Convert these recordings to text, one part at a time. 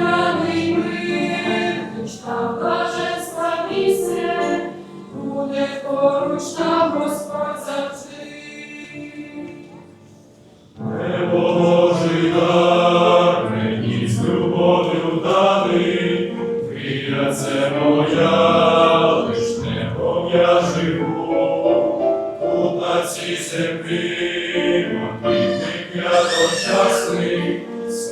раний мир, душа блаженства місце, буде поруч нам Господь завжди. Не Божий дар з любов'ю дати, віра це моя, лиш не я живу, тут на цій землі, мабуть, я дочасний.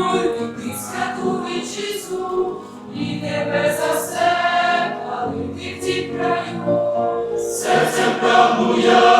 даруй, ти святу вітчизну, і тебе за все палити в ті краю. Серцем прагну я,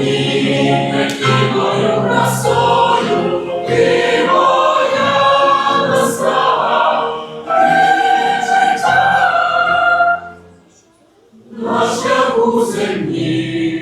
Твоєю красою ти моя розправа, ти життя на шляху землі.